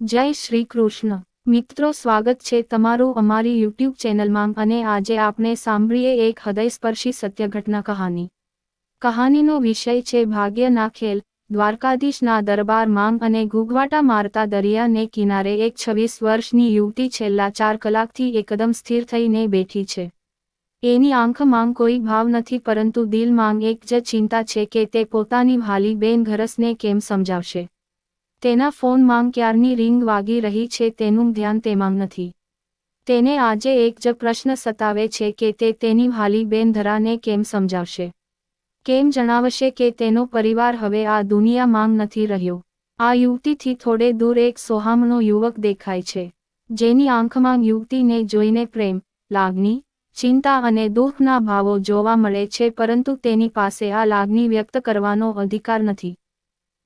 જય શ્રી કૃષ્ણ. મિત્રો, સ્વાગત છે તમારું અમારી યુટ્યુબ ચેનલમાં અને આજે આપણે સાંભળીએ એક હૃદયસ્પર્શી સત્યઘટના કહાની. કહાનીનો વિષય છે ભાગ્યના ખેલ. દ્વારકાધીશના દરબારમાં અને ઘૂઘવાટા મારતા દરિયાને કિનારે એક છવ્વીસ વર્ષની યુવતી છેલ્લા ચાર કલાકથી એકદમ સ્થિર થઈને બેઠી છે. એની આંખમાં કોઈ ભાવ નથી, પરંતુ દિલમાં એક જ ચિંતા છે કે તે પોતાની ભાલી બેન ઘરસને કેમ સમજાવશે? તેના ફોનમાં ક્યારની રિંગ વાગી રહી છે તેનું ધ્યાન તેમાં નથી. તેને આજે એક જ પ્રશ્ન સતાવે છે કે તે તેની હાલી બેનધરાને કેમ સમજાવશે? કેમ જણાવશે કે તેનો પરિવાર હવે આ દુનિયામાં નથી રહ્યો? આ યુવતીથી થોડે દૂર એક સોહામનો યુવક દેખાય છે, જેની આંખમાં યુવતીને જોઈને પ્રેમ, લાગણી, ચિંતા અને દુઃખના ભાવો જોવા મળે છે પરંતુ તેની પાસે આ લાગણી વ્યક્ત કરવાનો અધિકાર નથી.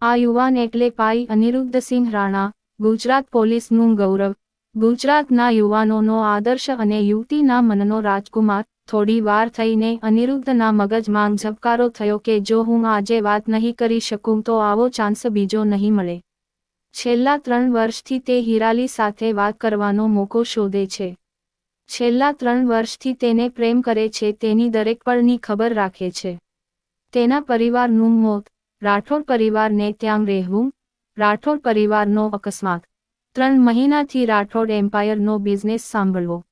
આ યુવાન એટલે પાઈ અનિરુદ્ધસિંહ રાણા, ગુજરાત પોલીસનું ગૌરવ. ગુજરાતના યુવાનોનો આદર્શ અને યુવતીના મનનો રાજકુમાર, થોડી વાર થઈને અનિરુદ્ધના મગજમાં ઝબકારો થયો કે જો હું આજે વાત નહીં કરી શકું તો આવો ચાન્સ બીજો નહીં મળે. છેલ્લા ત્રણ વર્ષથી તે હિરાલી સાથે વાત કરવાનો મોકો શોધે છે. છેલ્લા ત્રણ વર્ષથી તેને પ્રેમ કરે છે તેની દરેક પળની ખબર રાખે છે. તેના પરિવારનું મોત રાઠોડ પરિવારને ત્યાં રહેવું, રાઠોડ પરિવારનો અકસ્માત. ત્રણ મહિનાથી રાઠોડ એમ્પાયરનો બિઝનેસ સાંભળવો.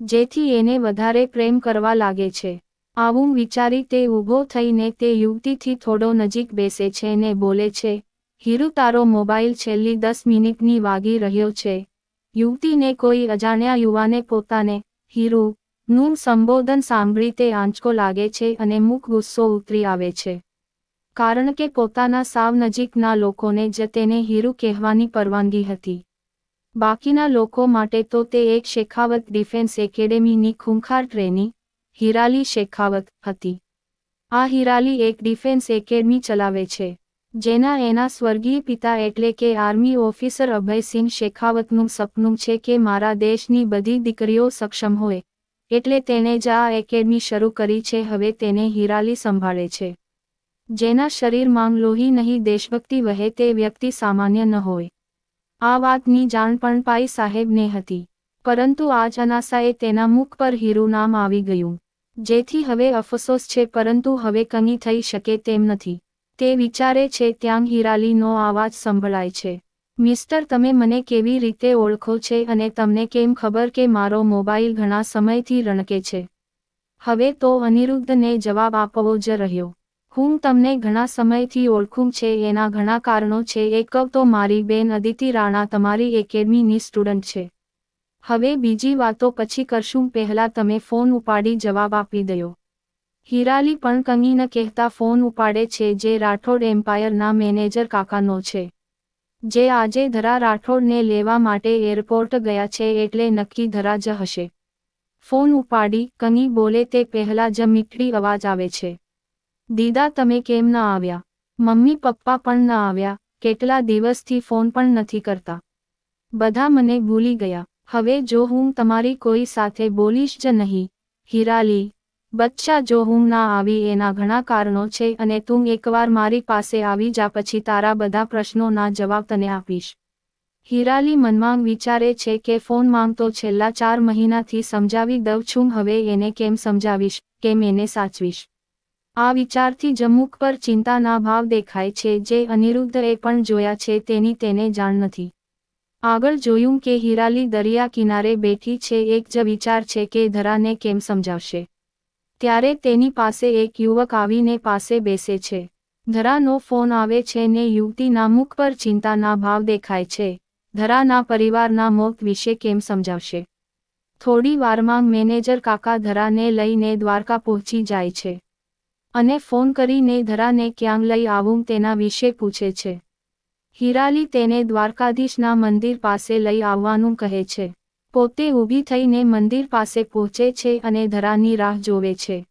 જેથી એને વધારે પ્રેમ કરવા લાગે છે. આવું વિચારી તે ઊભો થઈને તે યુવતીથી થોડો નજીક બેસે છે ને બોલે છે, હીરુ, તારો મોબાઈલ છેલ્લી દસ મિનિટની વાગી રહ્યો છે. યુવતીને કોઈ અજાણ્યા યુવાને પોતાને, હીરુ, નું સંબોધન સાંભળી તે આંચકો લાગે છે અને મુખ ગુસ્સો ઉતરી આવે છે. કારણ કે પોતાના સાવ નજીકના લોકોને જ તેને હીરુ કહેવાની પરવાનગી હતી. બાકીના લોકો માટે તો તે એક શેખાવત ડિફેન્સ એકેડેમીની ખૂંખાર ટ્રેની, હિરાલી શેખાવત, હતી. આ હિરાલી એક ડિફેન્સ એકેડમી ચલાવે છે, જેના એના સ્વર્ગીય પિતા એટલે કે આર્મી ઓફિસર અભયસિંહ શેખાવતનું સપનું છે કે મારા દેશની બધી દીકરીઓ સક્ષમ હોય, એટલે તેણે જ આ એકેડમી શરૂ કરી છે, હવે તેને હિરાલી સંભાળે છે. જેના શરીરમાં લોહી નહીં, દેશભક્તિ વહે તે વ્યક્તિ સામાન્ય ન હોય. આ વાતની જાણ પણ પાઈ સાહેબને હતી. પરંતુ આજ અનાસાએ તેના મુખ પર હીરું નામ આવી ગયું. જેથી હવે અફસોસ છે, પરંતુ હવે કંઈ થઈ શકે તેમ નથી. તે વિચારે છે, ત્યાં હિરાલીનો અવાજ સંભળાય છે. મિસ્ટર, તમે મને કેવી રીતે ઓળખો છે અને તમને કેમ ખબર કે મારો મોબાઈલ ઘણા સમયથી રણકે છે હવે તો અનિરુદ્ધને જવાબ આપવો જ રહ્યો. હું તમને ઘણા સમયથી ઓળખું છે, એના ઘણા કારણો છે, એક તો મારી બેન અદિતિ રાણા તમારી એકેડમીની સ્ટુડન્ટ છે. હવે બીજી વાતો પછી કરશું, પહેલા તમે ફોન ઉપાડી જવાબ આપી દયો. હિરાલી પણ કંગીને કહેતા ફોન ઉપાડે છે, જે રાઠોડ એમ્પાયરના મેનેજર કાકાનો છે. જે આજે ધરા રાઠોડને લેવા માટે એરપોર્ટ ગયા છે, એટલે નક્કી ધરા જ હશે. ફોન ઉપાડી, કંગી બોલે, તે પહેલા જ મીઠડી અવાજ આવે છે. દીદા, તમે કેમ ન આવ્યા? મમ્મી, પપ્પા પણ ન આવ્યા. કેટલા દિવસથી ફોન પણ નથી કરતા. બધા મને ભૂલી ગયા. હવે જો હું તમારી કોઈ સાથે બોલીશ જ નહીં. હિરાલી, બચ્ચા, જો હું ના આવી એના ઘણા કારણો છે અને તું એકવાર મારી પાસે આવી જા, પછી તારા બધા પ્રશ્નોના જવાબ તને આપીશ. હિરાલી મનમાં વિચારે છે કે ફોન માંગતો છેલ્લા ચાર મહિનાથી સમજાવી દઉં છું. હવે એને કેમ સમજાવીશ? કેમ એને સાચવીશ? આ વિચારથી જમુક પર ચિંતાના ભાવ દેખાય છે જે અનિરુદ્ધએ પણ જોયા છે તેની તેને જાણ નથી. આગળ જોયું કે હિરાલી દરિયા કિનારે બેઠી છે એક જ વિચાર છે કે ધરાને કેમ સમજાવશે. ત્યારે તેની પાસે એક યુવક આવીને પાસે બેસે છે. ધરાનો ફોન આવે છે ને યુવતીના મુખ પર ચિંતાના ભાવ દેખાય છે. ધરાના પરિવારના મોત વિશે કેમ સમજાવશે? થોડી વારમાં મેનેજર કાકા ધરાને લઈને દ્વારકા પહોંચી જાય છે. અને ફોન કરીને ધરાને ક્યાં લઈ આવું તેના વિશે પૂછે છે. હિરાલી તેને દ્વારકાધીશના મંદિર પાસે લઈ આવવાનું કહે છે. પોતે ઊભી થઈને મંદિર પાસે પહોંચે છે અને ધરાની રાહ જોવે છે.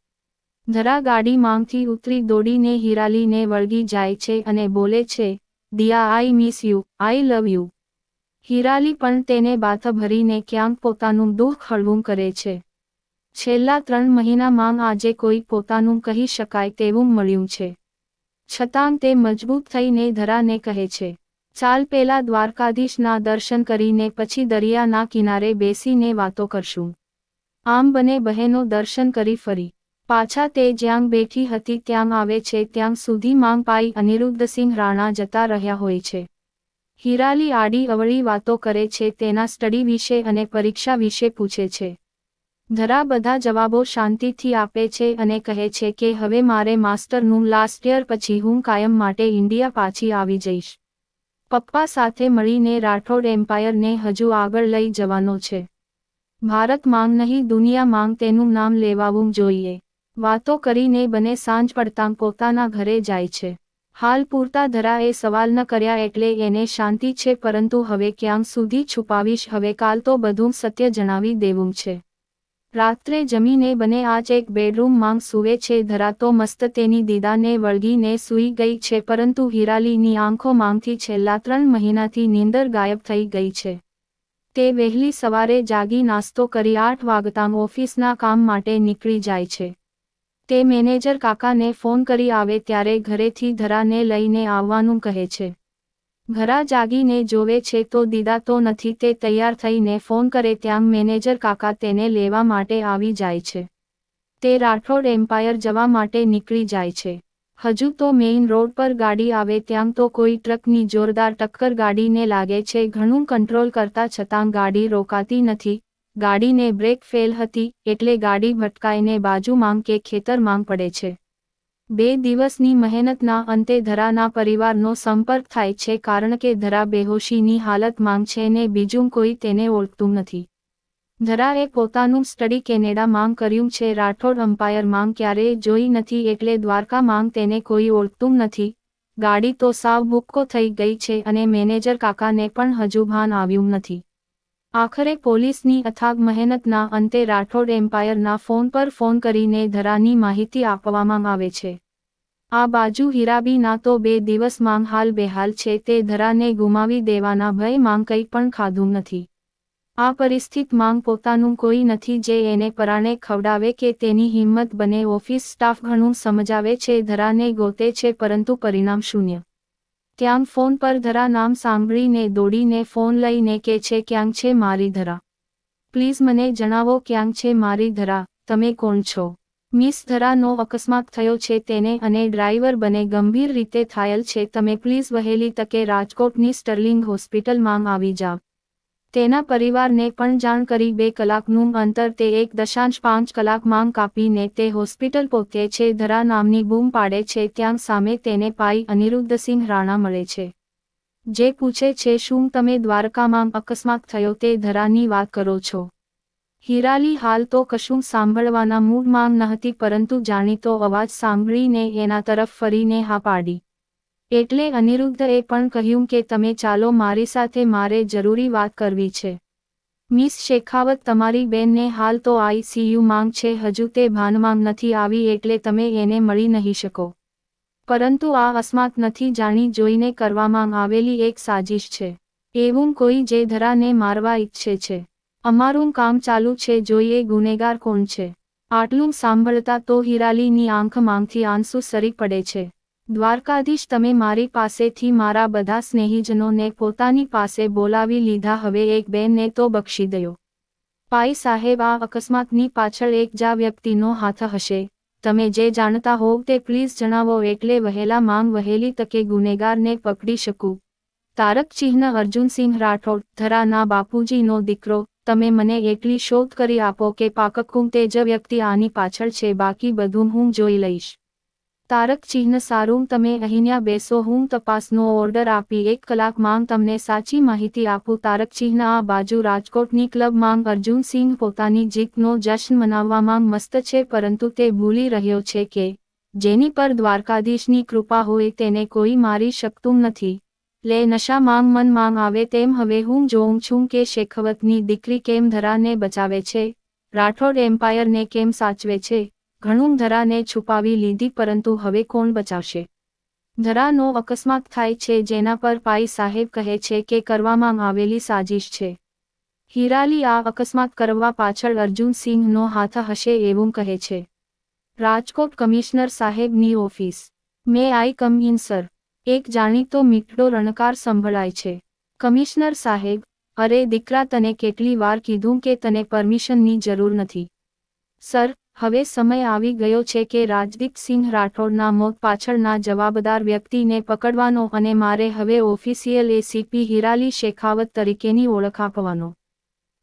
ધરા ગાડી માંગથી ઉતરી દોડીને હિરાલીને વળગી જાય છે અને બોલે છે, Diya, I miss you, I love you. Hirali પણ તેને બાથ ભરીને ક્યાંક પોતાનું દુઃખ હળવું કરે છે. છેલ્લા ત્રણ મહિનામાં આજે કોઈ પોતાનું કહી શકાય તેવું મળ્યું છે. છતાં તે મજબૂત થઈને ધરાને કહે છે. ચાલ પેલા દ્વારકાધીશના દર્શન કરીને પછી દરિયાના કિનારે બેસીને વાતો કરશું. આમ બને બહેનો દર્શન કરી ફરી. પાછા તે જ્યાં બેઠી હતી ત્યાં આવે છે ત્યાં સુધી માંગ પાઈ અનિરુદ્ધસિંહ રાણા જતા રહ્યા હોય છે. હિરાલી આડી અવળી વાતો કરે છે તેના સ્ટડી વિશે અને પરીક્ષા વિશે પૂછે છે. ધરા બધા જવાબો શાંતિથી આપે છે અને કહે છે કે હવે મારે માસ્ટરનું લાસ્ટ યર પછી હું કાયમ માટે ઇન્ડિયા પાછી આવી જઈશ. પપ્પા સાથે મળીને રાઠોડ એમ્પાયરને હજુ આગળ લઈ જવાનો છે. ભારત માંગ નહીં, દુનિયા માંગ તેનું નામ લેવાવું જોઈએ. વાતો કરીને બને સાંજ પડતાં પોતાના ઘરે જાય છે. હાલ પૂરતા ધરા એ સવાલ ન કર્યા એટલે એને શાંતિ છે પરંતુ હવે ક્યાં સુધી છુપાવીશ, હવે કાલ તો બધું સત્ય જણાવી દેવું છે. રાત્રે જમીને બને આજ એક બેડરૂમ માંગ સૂવે છે. ધરાતો મસ્ત તેની દીદાને વળગીને સૂઈ ગઈ છે, પરંતુ હિરાલીની આંખો માંગથી છેલ્લા ત્રણ મહિનાથી નીંદર ગાયબ થઈ ગઈ છે. તે વહેલી સવારે જાગી નાસ્તો કરી આઠ વાગતાં ઓફિસના કામ માટે નીકળી જાય છે. તે મેનેજર કાકાને ફોન કરી આવે ત્યારે ઘરેથી ધરાને લઈને આવવાનું કહે છે. ઘરા જાગીને જોવે છે તો દીદા તો નથી તે તૈયાર થઈને ફોન કરે ત્યાં મેનેજર કાકા તેને લેવા માટે આવી જાય છે. તે રાઠોડ એમ્પાયર જવા માટે નીકળી જાય છે. હજુ તો મેઇન રોડ પર ગાડી આવે ત્યાં તો કોઈ ટ્રકની જોરદાર ટક્કર ગાડીને લાગે છે. ઘણું કંટ્રોલ કરતા છતાં ગાડી રોકાતી નથી. ગાડીને બ્રેક ફેલ હતી એટલે ગાડી ભટકાઈને બાજુમાં કે ખેતરમાં પડે છે. બે દિવસની મહેનતના અંતે ધરાના પરિવારનો સંપર્ક થાય છે કારણ કે ધરા બેહોશીની હાલતમાં છે ને બીજું કોઈ તેને ઓળખતું નથી. ધરાએ પોતાનું સ્ટડી કેનેડા માંગ કર્યું છે, રાઠોડ અમ્પાયર માંગ ક્યારેય જોઈ નથી એટલે દ્વારકા માંગ તેને કોઈ ઓળખતું નથી. ગાડી તો સાવ ભૂક્કો થઈ ગઈ છે અને મેનેજર કાકાને પણ હજુ ભાન આવ્યું નથી. આખરે પોલીસની અથાગ મહેનતના અંતે રાઠોડ એમ્પાયરના ફોન પર ફોન કરીને ધરાની માહિતી આપવામાં આવે છે. આ બાજુ હીરાબીના તો બે દિવસ માંગ હાલ બેહાલ છે, તે ધરાને ગુમાવી દેવાના ભય માંગ કંઈ પણ ખાધું નથી. આ પરિસ્થિત માંગ પોતાનું કોઈ નથી જે એને પરાણે ખવડાવે કે તેની હિંમત બને ઓફિસ સ્ટાફ ઘણું સમજાવે છે, ધરાને ગોતે છે, પરંતુ પરિણામ શૂન્ય. ત્યાં ફોન પર ધરા નામ સાંભળીને દોડીને ફોન લઈને કે છે ક્યાંક છે મારી ધરા? પ્લીઝ મને જણાવો ક્યાંક છે મારી ધરા? તમે કોણ છો? મિસ ધરાનો અકસ્માત થયો છે તેને અને ડ્રાઈવર બને ગંભીર રીતે થાયલ છે. તમે પ્લીઝ વહેલી તકે રાજકોટની સ્ટર્લિંગ હોસ્પિટલમાં આવી જાવ તેના પરિવારને પણ જાણ કરી બે કલાકનું અંતર તે એક દશાંશ પાંચ કલાક માંગ કાપીને તે હોસ્પિટલ પહોંચે છે. ધરા નામની બૂમ પાડે છે. ત્યાં સામે તેને પાઈ અનિરુદ્ધસિંહ રાણા મળે છે. જે પૂછે છે, શું તમે દ્વારકામાં અકસ્માત થયો? તે ધરાની વાત કરો છો. હિરાલી, હાલ તો કશું સાંભળવાના મૂડમાં નહતી, પરંતુ જાણીતો અવાજ સાંભળીને એના તરફ ફરીને હા પાડી. એટલે અનિરુદ્ધએ પણ કહ્યું કે તમે ચાલો મારી સાથે મારે જરૂરી વાત કરવી છે. મિસ શેખાવત તમારી બેનને હાલ તો આઈસીયુ માંગ છે, હજુ તે ભાનમાં નથી આવી એટલે તમે એને મળી નહીં શકો. પરંતુ આ અસ્માત નથી જાણી જોઈને કરવામાં આવેલી એક સાજિશ છે. એવું કોઈ જે ધરાને મારવા ઈચ્છે છે. અમારું કામ ચાલુ છે, જોઈએ ગુનેગાર કોણ છે. આટલું સાંભળતા તો હિરાલીની આંખ માંગથી આંસુ સરી પડે છે. દ્વારકાધીશ, તમે મારી પાસેથી મારા બધા સ્નેહીજનોને પોતાની પાસે બોલાવી લીધા, હવે એક બેનને તો બક્ષી દયો. પાઈ સાહેબ, આ અકસ્માતની પાછળ એક જા વ્યક્તિનો હાથ હશે. તમે જે જાણતા હોવ તે પ્લીઝ જણાવો, એટલે વહેલા માંગ વહેલી તકે ગુનેગારને પકડી શકું. તારક ચિહ્ન, અર્જુનસિંહ રાઠોડ, ધરાના બાપુજીનો દીકરો, તમે મને એટલી શોધ કરી આપો કે પાકકું તે જ વ્યક્તિ આની પાછળ છે, બાકી બધું હું જોઈ લઈશ. તારક ચિહ્ન સારું, તમે અહીંયા બેસો, હું તપાસનો ઓર્ડર આપી, એક કલાક માંગ તમને સાચી માહિતી આપું. તારક ચિહ્ન આ બાજુ રાજકોટની ક્લબ માંગ અર્જુનસિંહ પોતાની જીતનો જશ્ન મનાવવામાં મસ્ત છે, પરંતુ તે ભૂલી રહ્યો છે કે જેની પર દ્વારકાધીશની કૃપા હોય તેને કોઈ મારી શકતું નથી. લે, નશા માંગ, મન માંગ આવે તેમ હવે હું જોઉં છું કે શેખવતની દીકરી કેમ ધરાને બચાવે છે? રાઠોડ એમ્પાયરને કેમ સાચવે છે? ઘણું ધરાને છુપાવી લીધી પરંતુ હવે કોણ બચાવશે? ધરાનો અકસ્માત થાય છે જેના પર પાઈ સાહેબ કહે છે કે કરવામાં આવેલી સાજિશ છે. હિરાલી આ અકસ્માત કરવા પાછળ અર્જુન સિંહનો હાથ હશે એવું કહે છે. રાજકોટ કમિશનર સાહેબની office. May I come in, sir. એક જાણીતો મીઠડો રણકાર સંભળાય છે. કમિશનર સાહેબ, અરે દીકરા તને કેટલી વાર કીધું કે તને પરમિશનની જરૂર નથી. સર હવે સમય આવી ગયો છે કે રાજદીપસિંહ રાઠોડના મોત પાછળના જવાબદાર વ્યક્તિને પકડવાનો અને મારે હવે ઓફિસિયલ એસીપી હિરાલી શેખાવત તરીકેની ઓળખ આપવાનો.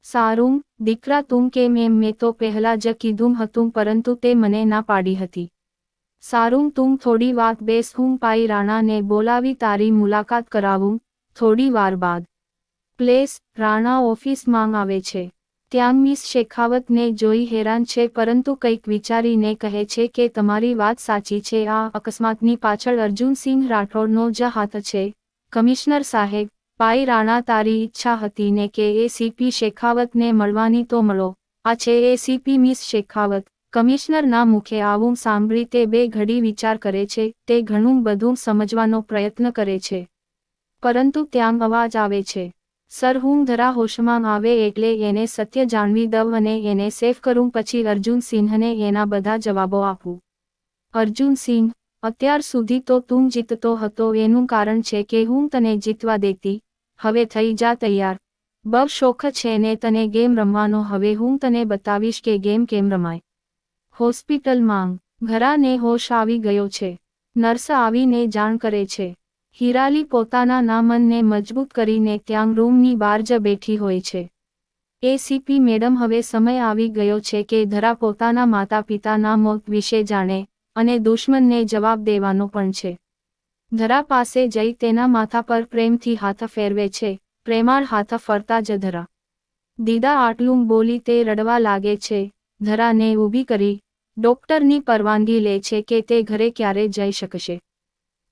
સારું, દીકરા તું કે મેં મેં તો પહેલા જ કીધું હતું પરંતુ તે મને ના પાડી હતી. સારું, તું થોડી વાત બેસ, હું પાઈ રાણાને બોલાવી તારી મુલાકાત કરાવું, થોડી વાર બાદ. પ્લેસ, રાણા ઓફિસ માંગ આવે છે. ત્યાં મિસ શેખાવતને જોઈ હેરાન છે, પરંતુ કંઈક વિચારીને કહે છે કે તમારી વાત સાચી છે. આ અકસ્માતની પાછળ અર્જુનસિંહ રાઠોડનો જ હાથ છે. કમિશનર સાહેબ, પાઈ રાણા તારી ઈચ્છા હતી ને કે એસીપી શેખાવતને મળવાની તો મળો. આ છે એસીપી મિસ શેખાવત. કમિશનરના મુખે આવું સાંભળી તે બે ઘડી વિચાર કરે છે, તે ઘણું બધું સમજવાનો પ્રયત્ન કરે છે. પરંતુ ત્યાં અવાજ આવે છે. સર, હું ધરા હોશમાં આવે એટલે એને સત્ય જાણવી દઉં અને એને સેફ કરું, પછી અર્જુન સિંહને એના બધા જવાબો આપું. અર્જુન સિંહ, અત્યાર સુધી તો તું જીતતો હતો, એનું કારણ છે કે હું તને જીતવા દેતી. હવે થઈ જા તૈયાર. બવ શોખ છે ને તને ગેમ રમવાનો, હવે હું તને બતાવીશ કે ગેમ કેમ રમાય. હોસ્પિટલ માંગ ઘરાને હોશ આવી ગયો છે. નર્સ આવીને જાણ કરે છે. હિરાલી પોતાના નામનને મજબૂત કરીને ત્યાં રૂમની બહાર જ બેઠી હોય છે. એસીપી મેડમ હવે સમય આવી ગયો છે કે ધરા પોતાના માતા પિતાના મોત વિશે જાણે અને દુશ્મનને જવાબ દેવાનો પણ છે. ધરા પાસે જઈ તેના માથા પર પ્રેમથી હાથ ફેરવે છે, પ્રેમાળ હાથ ફરતા જ ધરા. દીદા આટલું બોલી તે રડવા લાગે છે, ધરાને ઊભી કરી, ડોક્ટરની પરવાનગી લે છે કે તે ઘરે ક્યારે જઈ શકશે?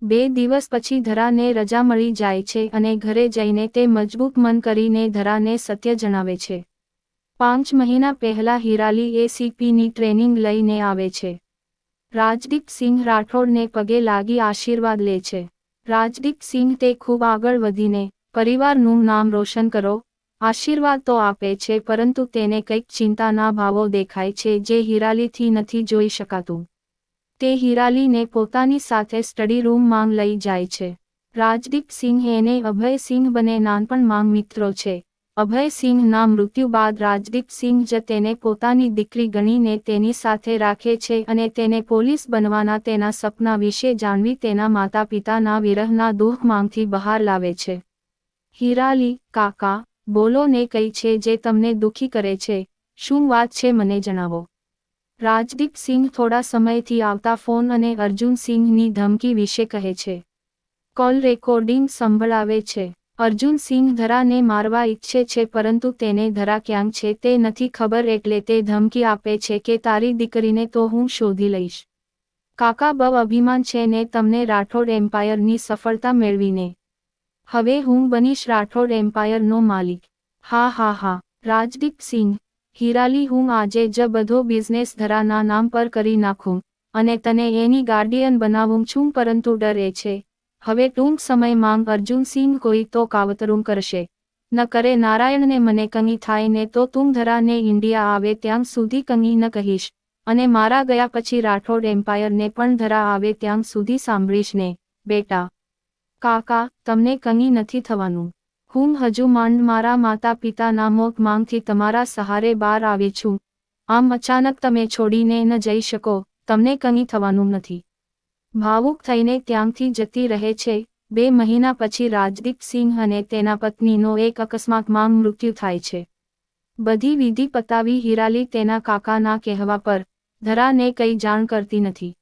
બે દિવસ પછી ધરાને રજા મળી જાય છે અને ઘરે જઈને તે મજબૂત મન કરીને ધરાને સત્ય જણાવે છે. પાંચ મહિના પહેલા હિરાલી એસીપીની ટ્રેનિંગ લઈને આવે છે. રાજદીપ સિંહ રાઠોડને પગે લાગી આશીર્વાદ લે છે. રાજદીપ સિંહ તે ખૂબ આગળ વધીને પરિવારનું નામ રોશન કરો, આશીર્વાદ તો આપે છે પરંતુ તેને કંઈક ચિંતાના ભાવો દેખાય છે જે હિરાલીથી નથી જોઈ શકાતું. તે હિરાલીને પોતાની સાથે સ્ટડી રૂમ માંગ લઈ જાય છે. રાજદીપ સિંહ એને અભય સિંહ બને નાનપણ માંગ મિત્રો છે. અભયસિંહના મૃત્યુ બાદ રાજદીપસિંહ જ તેને પોતાની દીકરી ગણીને તેની સાથે રાખે છે અને તેને પોલીસ બનવાના તેના સપના વિશે જાણવી તેના માતા પિતાના વિરહના દુઃખમાંથી બહાર લાવે છે. હિરાલી, કાકા બોલો ને કઈ છે જે તમને દુઃખી કરે છે. શું વાત છે મને જણાવો. રાજદીપસિંહ થોડા સમયથી આવતા ફોન અને અર્જુનસિંહની ધમકી વિશે કહે છે. કોલ રેકોર્ડિંગ સંભળાવે છે. અર્જુન સિંહ ધરાને મારવા ઈચ્છે છે પરંતુ તેને ધરા ક્યાંક છે તે નથી ખબર એટલે તે ધમકી આપે છે કે તારી દીકરીને તો હું શોધી લઈશ. કાકા બવ અભિમાન છે ને તમને રાઠોડ એમ્પાયરની સફળતા મેળવીને. હવે હું બનીશ રાઠોડ એમ્પાયરનો માલિક. હા હા હા. રાજદીપ સિંહ હિરાલી હું આજે જ બધો બિઝનેસ ધરાના નામ પર કરી નાખું અને તને એની ગાર્ડિયન બનાવું છું પરંતુ ડરે છે. હવે ટૂંક સમયમાં અર્જુનસિંહ કોઈ તો કાવતરું કરશે. ન કરે નારાયણને મને કંગી થાય ને તો તું ધરાને ઇન્ડિયા આવે ત્યાં સુધી કંગી ન કહીશ અને મારા ગયા પછી રાઠોડ એમ્પાયરને પણ ધરા આવે ત્યાં સુધી સાંભળીશ ને, બેટા. કાકા, તમને કંગી નથી થવાનું. હું હજુ માંડ મારા માતા પિતાના મોત માંગથી તમારા સહારે બહાર આવે છું. આમ અચાનક તમે છોડીને ન જઈ શકો, તમને કંઈ થવાનું નથી. ભાવુક થઈને ત્યાંથી જતી રહે છે. બે મહિના પછી રાજદીપ સિંહ અને તેના પત્નીનો એક અકસ્માતમાં મૃત્યુ થાય છે. બધી વિધિ પતાવી હિરાલી તેના કાકાના કહેવા પર, ધરાને કંઈ જાણ કરતી નથી.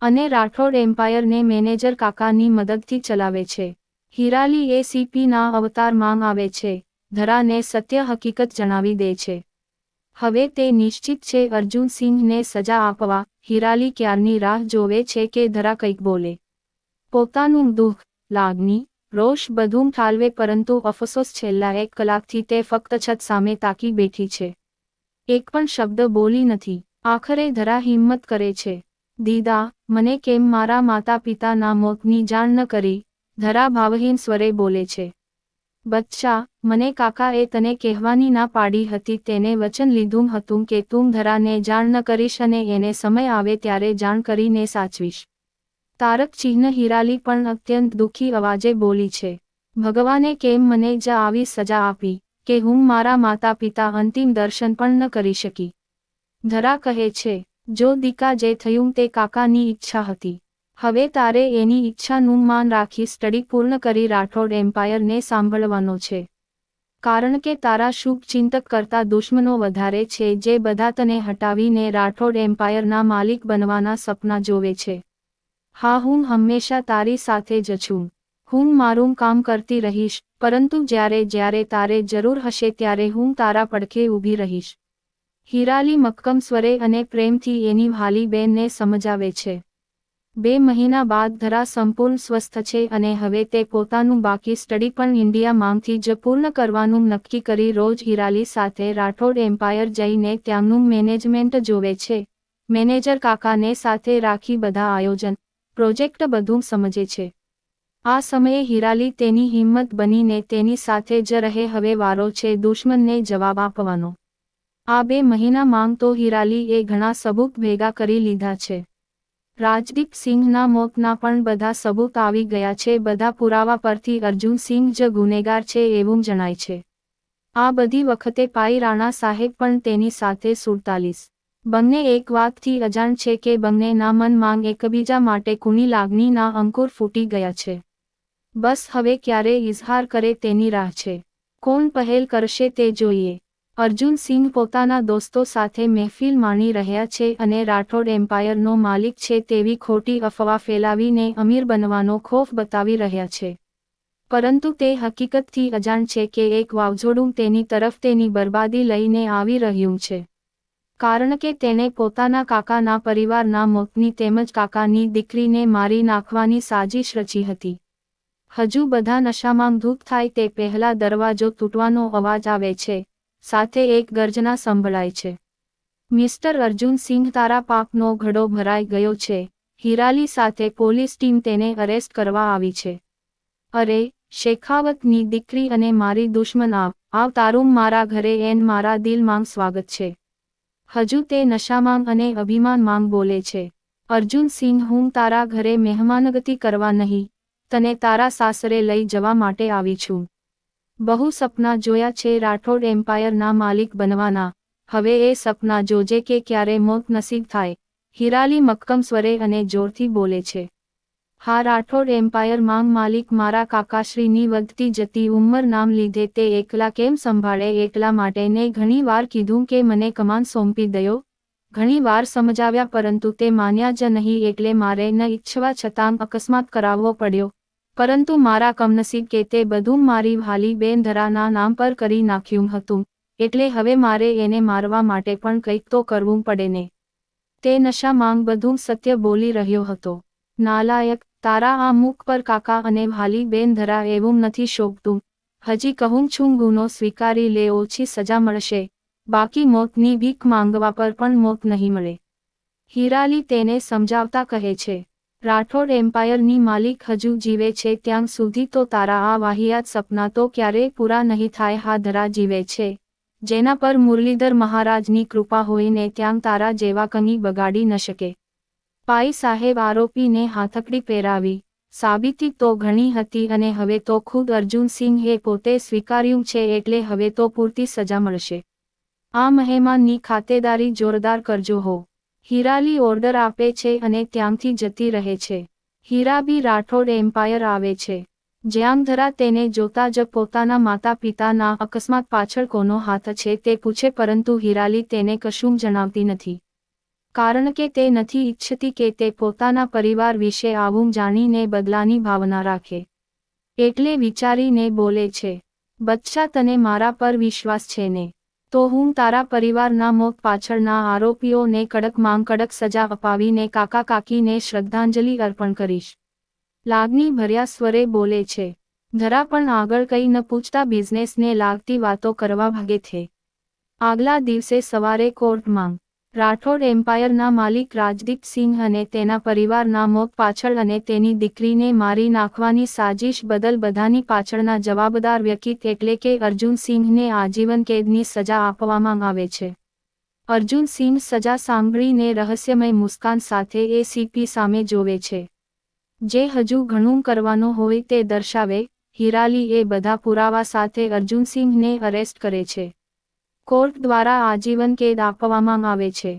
અને રાઠોડ એમ્પાયરને મેનેજર કાકાની મદદથી ચલાવે છે. હિરાલી એસીપીના અવતારમાં આવે છે. ધરાને સત્ય હકીકત જણાવી દે છે. હવે તે નિશ્ચિત છે અર્જુનસિંહને સજા આપવા હિરાલી ક્યારની રાહ જોવે છે કે ધરા કંઈક બોલે. પોતાનું દુઃખ, લાગણી, રોષ બધું ઠાલવે પરંતુ અફસોસ છેલ્લા એક કલાકથી તે ફક્ત છત સામે તાકી બેઠી છે. એક પણ શબ્દ બોલી નથી. આખરે ધરા હિંમત કરે છે. દીદા, મને કેમ મારા માતા પિતાના મોતની જાણ ન કરી? ધરા ભાવહીન સ્વરે બોલે છે, બચ્ચા, મને કાકાએ તને કહેવાની ના પાડી હતી, તેને વચન લીધું હતું કે તું ધરાને જાણ ન કરીશ અને એને સમય આવે ત્યારે જાણ કરીને સાચવીશ. તારક ચિહ્ન હિરાલી પણ અત્યંત દુઃખી અવાજે બોલી છે, ભગવાને કેમ મને જ આવી સજા આપી કે હું મારા માતા પિતા અંતિમ દર્શન પણ ન કરી શકી? ધરા કહે છે, જો દીકા જે થયું તે કાકાની ઈચ્છા હતી હવે તારે એની ઈચ્છાનું માન રાખી સ્ટડી પૂર્ણ કરી રાઠોડ એમ્પાયરને સાંભળવાનો છે. કારણ કે તારા શુભ ચિંતક કરતા દુશ્મનો વધારે છે જે બધા તને હટાવીને રાઠોડ એમ્પાયરના માલિક બનવાના સપના જોવે છે. હા, હું હંમેશા તારી સાથે જ છું. હું મારું કામ કરતી રહીશ, પરંતુ જ્યારે જ્યારે તારે જરૂર હશે ત્યારે હું તારા પડખે ઊભી રહીશ. હિરાલી મક્કમ સ્વરે અને પ્રેમથી એની બેનને સમજાવે છે. બે મહિના બાદ ધરા સંપૂર્ણ સ્વસ્થ છે અને હવે તે પોતાનું બાકી સ્ટડી પણ ઇન્ડિયા માંગથી જ પૂર્ણ કરવાનું નક્કી કરી રોજ હિરાલી સાથે રાઠોડ એમ્પાયર જઈને ત્યાંનું મેનેજમેન્ટ જોવે છે. મેનેજર કાકાને સાથે રાખી બધા આયોજન, પ્રોજેક્ટ બધું સમજે છે. આ સમયે હિરાલી તેની હિંમત બનીને તેની સાથે જ રહે હવે વારો છે દુશ્મનને જવાબ આપવાનો. આ બે મહિના માંગ તો હિરાલીએ ઘણા સબૂત ભેગા કરી લીધા છે. રાજદીપ સિંહના મોતના પણ બધા સબૂત આવી ગયા છે. બધા પુરાવા પરથી અર્જુન સિંહ જ ગુનેગાર છે એવું જણાય છે. આ બધી વખતે પાઈ રાણા સાહેબ પણ તેની સાથે સુડતાલીસ. બંને એક વાતથી અજાણ છે કે બંનેના મન માંગ એકબીજા માટે કુની લાગણીના અંકુર ફૂટી ગયા છે. બસ હવે ક્યારે ઇઝહાર કરે તેની રાહ છે. કોણ પહેલ કરશે તે જોઈએ. અર્જુન સિંહ પોતાના દોસ્તો સાથે મહેફિલ માણી રહ્યા છે અને રાઠોડ એમ્પાયરનો માલિક છે તેવી ખોટી અફવા ફેલાવીને અમીર બનવાનો ખોફ બતાવી રહ્યા છે. પરંતુ તે હકીકતથી અજાણ છે કે એક વાવઝોડું તેની તરફ તેની બરબાદી લઈને આવી રહ્યું છે. કારણ કે તેણે પોતાના કાકાના પરિવારના મોતની તેમજ કાકાની દીકરીને મારી નાખવાની સાજિશ રચી હતી. હજુ બધા નશામાં ધૂપ થાય તે પહેલા દરવાજો તૂટવાનો અવાજ આવે છે. સાથે એક ગર્જના સંભળાય છે. મિસ્ટર અર્જુન સિંહ તારા પાપનો ઘડો ભરાઈ ગયો છે. હિરાલી સાથે પોલીસ ટીમ તેને અરેસ્ટ કરવા આવી છે. અરે, શેખાવતની દીકરી અને મારી દુશ્મન આવ આવ તારું મારા ઘરે એન મારા દિલ માંગ સ્વાગત છે. હજુ તે નશામાંગ અને અભિમાન માંગ બોલે છે. અર્જુન સિંહ, હું તારા ઘરે મહેમાનગતિ કરવા નહીં. તને તારા સાસરે લઈ જવા માટે આવી છું. બહુ સપના જોયા છે રાઠોડ એમ્પાયરના માલિક બનવાના. હવે એ સપના જોજે કે ક્યારે મોત નસીબ થાય. હિરાલી મક્કમ સ્વરે અને જોરથી બોલે છે. હા રાઠોડ એમ્પાયર માંગ માલિક મારા કાકાશ્રીની વધતી જતી ઉંમર નામ લીધે તે એકલા કેમ સંભાળે? એકલા માટે ને ઘણી વાર કીધું કે મને કમાન સોંપી દયો. ઘણી વાર સમજાવ્યા પરંતુ તે માન્યા જ નહીં એટલે મારે ન ઈચ્છવા છતાં અકસ્માત કરાવવો પડ્યો. પરંતુ મારા કમનસીબ કે તે બધું મારી ભાલી બેન ધરાના નામ પર કરી નાખ્યું હતું, એટલે હવે મારે એને મારવા માટે પણ કંઈક તો કરવું પડે ને. તે નશા માંગ બધું સત્ય બોલી રહ્યો હતો. નાલાયક, તારા આ મુખ પર કાકા અને ભાલી બેન ધરા એવું નથી શોભતું. હજી કહું છું, ગુનો સ્વીકારી લે, ઓછી સજા મળશે. બાકી મોતની ભીખ માંગવા પર પણ મોત નહીં મળે. હિરાલી તેને સમજાવતા કહે છે. રાઠોડ એમ્પાયરની માલિક હજુ જીવે છે ત્યાં સુધી તો તારા આ વાહિયાત સપના તો ક્યારેય પૂરા નહીં થાય, હા ધરા જીવે છે. જેના પર મુરલીધર મહારાજની કૃપા હોઈને ત્યાં તારા જેવા કની બગાડી ન શકે. પાઈ સાહેબ આરોપીને હાથકડી પહેરાવી. સાબિતી તો ઘણી હતી અને હવે તો ખુદ અર્જુનસિંહે પોતે સ્વીકાર્યું છે એટલે હવે તો પૂરતી સજા મળશે. આ મહેમાનની ખાતેદારી જોરદાર કરજો હો. હીરાલી ઓર્ડર આપે છે અને ત્યાંથી જતી રહે છે. હીરાબી રાઠોડ એમ્પાયર આવે છે. જ્યાંધરા તેને જોતા જ પોતાના માતા પિતાના અકસ્માત પાછળ કોનો હાથ છે તે પૂછે પરંતુ હીરાલી તેને કશું જણાવતી નથી. કારણ કે તે નથી ઈચ્છતી કે તે પોતાના પરિવાર વિશે આવું જાણીને બદલાની ભાવના રાખે. એટલે વિચારીને બોલે છે, બચ્ચા, તને મારા પર વિશ્વાસ છે ને? તો હું તારા પરિવારના મોત પાછળના આરોપીઓને કડક માંગ, કડક સજા અપાવીને કાકા કાકીને શ્રદ્ધાંજલિ અર્પણ કરીશ. લાગણી ભર્યા સ્વરે બોલે છે ધરા પણ આગળ કંઈ ન પૂછતા બિઝનેસને લાગતી વાતો કરવા ભાગે છે. આગલા દિવસે સવારે કોર્ટ માંગ રાઠોડ એમ્પાયરના માલિક રાજદીપ સિંહ અને તેના પરિવારના મોત પાછળ અને તેની દીકરીને મારી નાખવાની સાજિશ બદલ બધાની પાછળના જવાબદાર વ્યક્તિ એટલે કે અર્જુન સિંહને આજીવન કેદની સજા આપવામાં આવે છે. અર્જુન સિંહ સજા સાંભળીને રહસ્યમય મુસ્કાન સાથે એસીપી સામે જોવે છે. જે હજુ ઘણું કરવાનું હોય તે દર્શાવે, હિરાલી એ બધા પુરાવા સાથે અર્જુનસિંહને અરેસ્ટ કરે છે. કોર્ટ દ્વારા આજીવન કેદ આપવામાં આવે છે.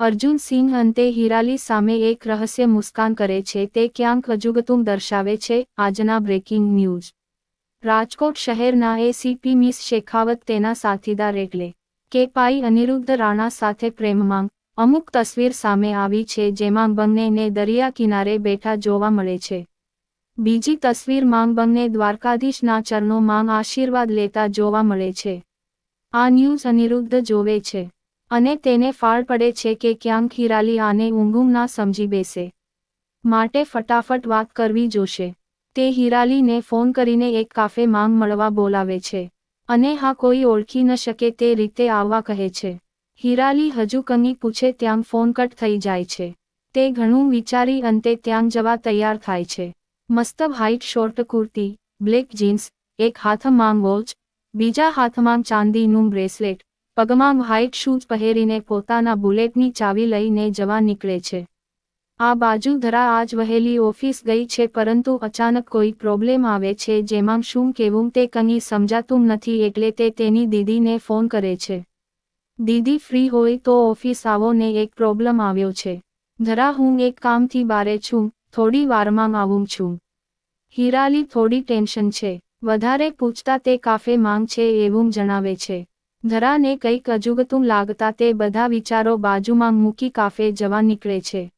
અર્જુન સિંહ અંતે હિરાલી સામે એક રહસ્ય મુસ્કાન કરે છે તે ક્યાંક અજુગતું દર્શાવે છે આજના બ્રેકિંગ ન્યૂઝ. રાજકોટ શહેરના એસીપી મિસ શેખાવત તેના સાથીદાર એટલે કે પાઈ અનિરુદ્ધ રાણા સાથે પ્રેમમાં અમુક તસવીર સામે આવી છે જેમાં બંનેને દરિયા કિનારે બેઠા જોવા મળે છે. બીજી તસવીરમાં બંને દ્વારકાધીશના ચરણોમાં આશીર્વાદ લેતા જોવા મળે છે. આ ન્યૂઝ અનિરુદ્ધ જોવે છે અને તેને ફાળ પડે છે કે ક્યાંક હિરાલી આને ઊંઘું ના સમજી બેસે. માટે ફટાફટ વાત કરવી જોશે. તે હિરાલીને ફોન કરીને એક કાફે માંગ મળવા બોલાવે છે અને હા કોઈ ઓળખી ન શકે તે રીતે આવવા કહે છે. હિરાલી હજુ કંઈ પૂછે ત્યાં ફોન કટ થઈ જાય છે. તે ઘણું વિચારી અંતે ત્યાં જવા તૈયાર થાય છે. મસ્ત white short kurti, black jeans, એક હાથમાં વોચ બીજા હાથમાં ચાંદીનું બ્રેસલેટ, પગમાં વ્હાઇટ શૂઝ પહેરીને પોતાના બુલેટની ચાવી લઈને જવા નીકળે છે. આ બાજુ ધરા આજ વહેલી ઓફિસ ગઈ છે પરંતુ અચાનક કોઈ પ્રોબ્લેમ આવે છે જેમાં શું કેવું તે કંઈ સમજાતું નથી એટલે તે તેની દીદીને ફોન કરે છે. દીદી ફ્રી હોય તો ઓફિસ આવો ને એક પ્રોબ્લેમ આવ્યો છે. ધરા હું એક કામથી બારે છું, થોડી વારમાં આવું છું. હિરાલી થોડી ટેન્શન છે. વધારે પૂછતા તે કાફે માંગ છે એવું જણાવે છે. ધરાને કંઈક અજુગતું લાગતા તે બધા વિચારો બાજુમાં મૂકી કાફે જવા નીકળે છે.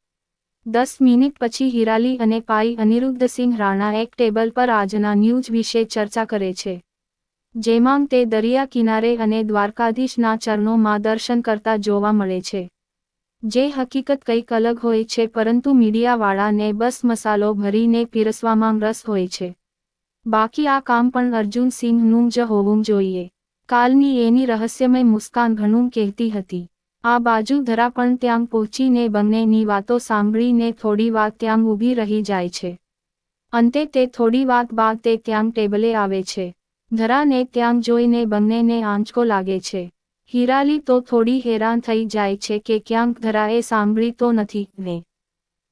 દસ મિનિટ પછી હિરાલી અને પાઈ અનિરુદ્ધસિંહ રાણા એક ટેબલ પર આજના ન્યૂઝ વિશે ચર્ચા કરે છે. જેમાં તે દરિયા કિનારે અને દ્વારકાધીશના ચરણોમાં દર્શન કરતા જોવા મળે છે. જે હકીકત કંઈક અલગ હોય છે પરંતુ મીડિયાવાળાને બસ મસાલો ભરીને પીરસવામાં રસ હોય છે. બાકી આ કામ પણ અર્જુન સિંહનું જ હોવું જોઈએ. કાલની એની રહસ્યમય મુસ્કાન ઘણું કહેતી હતી. આ બાજુ ધરા પણ ત્યાં પહોંચીને બંનેની વાતો સાંભળીને થોડી વાત ત્યાં ઊભી રહી જાય છે. અંતે તે થોડી વાત બાદ તે ત્યાં ટેબલે આવે છે. ધરાને ત્યાં જોઈને બંનેને આંચકો લાગે છે. હિરાલી તો થોડી હેરાન થઈ જાય છે કે ક્યાંક ધરાએ સાંભળી તો નથી ને.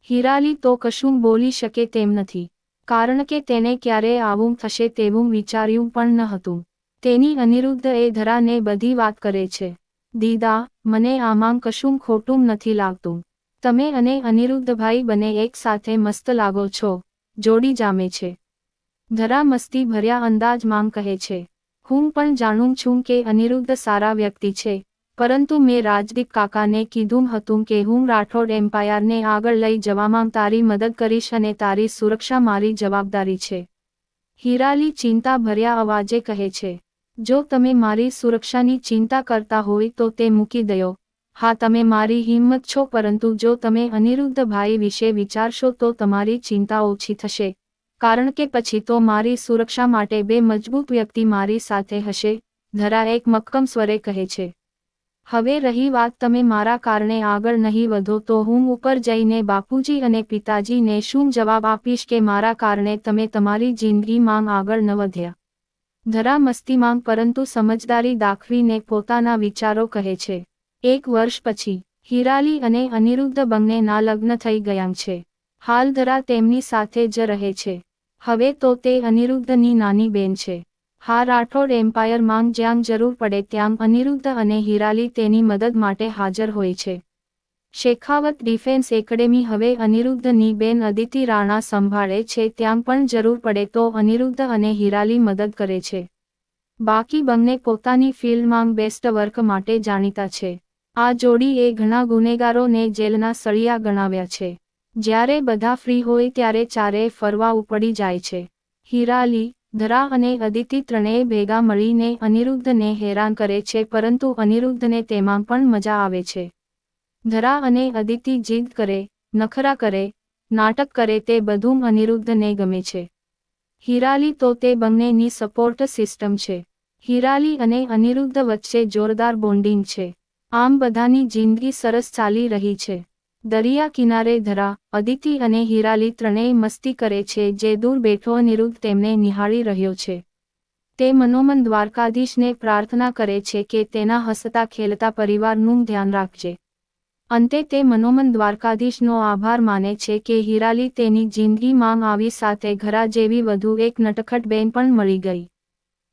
હિરાલી તો કશું બોલી શકે તેમ નથી. કારણ કે તેને ક્યારે આવું થશે તેવું વિચાર્યું પણ ન હતું. તેની અનિરુદ્ધ એ ધરાને બધી વાત કરે છે. દીદા, મને આમાં કશું ખોટું નથી લાગતું. તમે અને અનિરુદ્ધભાઈ બને એક સાથે મસ્ત લાગો છો. જોડી જામે છે. ધરા મસ્તી ભર્યા અંદાજમાં કહે છે. હું પણ જાણું છું કે અનિરુદ્ધ સારા વ્યક્તિ છે. પરંતુ મેં રાજદીપ કાકાને કીધું હતું કે હું રાઠોડ એમ્પાયરને આગળ લઈ જવામાં તારી મદદ કરીશ અને તારી સુરક્ષા મારી જવાબદારી છે. હિરાલી ચિંતા ભર્યા અવાજે કહે છે, જો તમે મારી સુરક્ષાની ચિંતા કરતા હોય તો તે મૂકી દયો. હા, તમે મારી હિંમત છો, પરંતુ જો તમે અનિરુદ્ધ ભાઈ વિશે વિચારશો તો તમારી ચિંતા ઓછી થશે. કારણ કે પછી તો મારી સુરક્ષા માટે બે મજબૂત વ્યક્તિ મારી સાથે હશે, ધરા એક મક્કમ સ્વરે કહે છે. હવે રહી વાત તમે મારા કારણે આગળ નહીં વધો તો હું ઉપર જઈને બાપુજી અને પિતાજીને શું જવાબ આપીશ કે મારા કારણે તમે તમારી જિંદગીમાં આગળ ન વધ્યા? ધરા મસ્તીમાં પરંતુ સમજદારી દાખવીને પોતાના વિચારો કહે છે. એક વર્ષ પછી, હિરાલી અને અનિરુદ્ધ બંનેના લગ્ન થઈ ગયા છે. હાલ ધરા તેમની સાથે જ રહે છે. હવે તો તે અનિરુદ્ધની નાની બેન છે. હા, રાઠોડ એમ્પાયર માંગ જ્યાં જરૂર પડે ત્યાં અનિરુદ્ધ અને હિરાલી તેની મદદ માટે હાજર હોય છે. શેખાવત ડિફેન્સ એકેડેમી હવે અનિરુદ્ધની બેન અદિતિ રાણા સંભાળે છે, ત્યાં પણ જરૂર પડે તો અનિરુદ્ધ અને હિરાલી મદદ કરે છે. બાકી બંને પોતાની ફિલ્ડમાં બેસ્ટ વર્ક માટે જાણીતા છે. આ જોડીએ ઘણા ગુનેગારોને જેલના સળિયા ગણાવ્યા છે. જ્યારે બધા ફ્રી હોય ત્યારે ચારે ફરવા ઉપડી જાય છે. હિરાલી ધરા અને અદિતિ ત્રણેય ભેગા મળીને અનિરુદ્ધને હેરાન કરે છે, પરંતુ અનિરુદ્ધને તેમાં પણ મજા આવે છે. ધરા અને અદિતિ જીદ કરે, નખરા કરે, નાટક કરે તે બધું અનિરુદ્ધને ગમે છે. હિરાલી તો તે બંનેની સપોર્ટ સિસ્ટમ છે. હિરાલી અને અનિરુદ્ધ વચ્ચે જોરદાર બોન્ડિંગ છે. આમ બધાની જિંદગી સરસ ચાલી રહી છે. દરિયા કિનારે ધરા, અદિતિ અને હિરાલી ત્રણેય મસ્તી કરે છે જે દૂર બેઠો અનિરુદ્ધ તેમને નિહાળી રહ્યો છે. તે મનોમન દ્વારકાધીશને પ્રાર્થના કરે છે કે તેના હસતા ખેલતા પરિવારનું ધ્યાન રાખજે. અંતે તે મનોમન દ્વારકાધીશનો આભાર માને છે કે હિરાલી તેની જિંદગીમાં આવી સાથે ઘરા જેવી વધુ એક નટખટ બેન પણ મળી ગઈ.